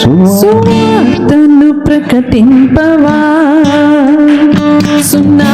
సువార్తను ప్రకటింపవా? సున్నా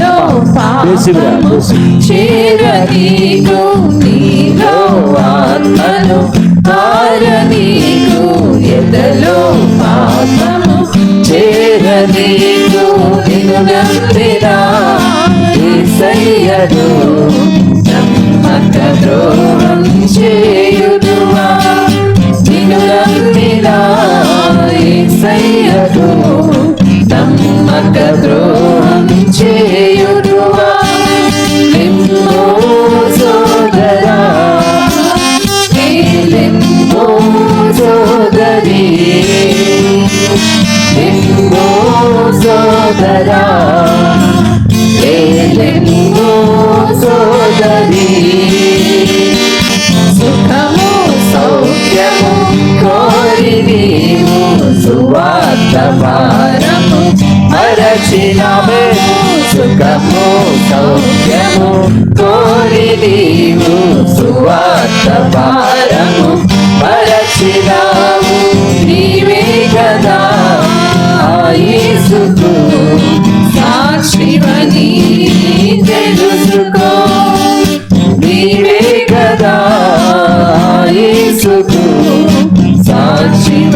దేశివిరా, పాపము. చేరనీకు నీలో ఆత్మను మారనీకు ఎదలో పాపము చేరనీకు నిన్ను నమ్మినా యేసయ్యను సోదరా సోదరి సుఖము సౌఖ్యము కోరి నీవు సువార్త భారము మరచినమే సుఖము సౌఖ్యము కోరి నీవు సువార్త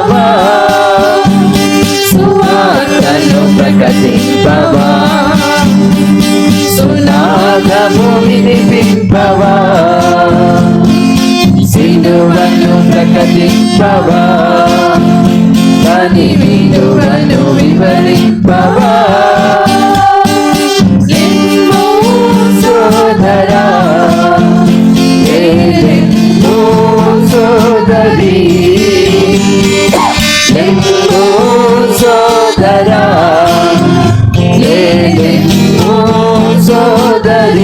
వివరింపవా సువార్తను ప్రకటింపవా సునాదము వినిపింపవా సిలువను ప్రకటింపవా దాని విలువను వివరింపవా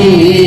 Amém.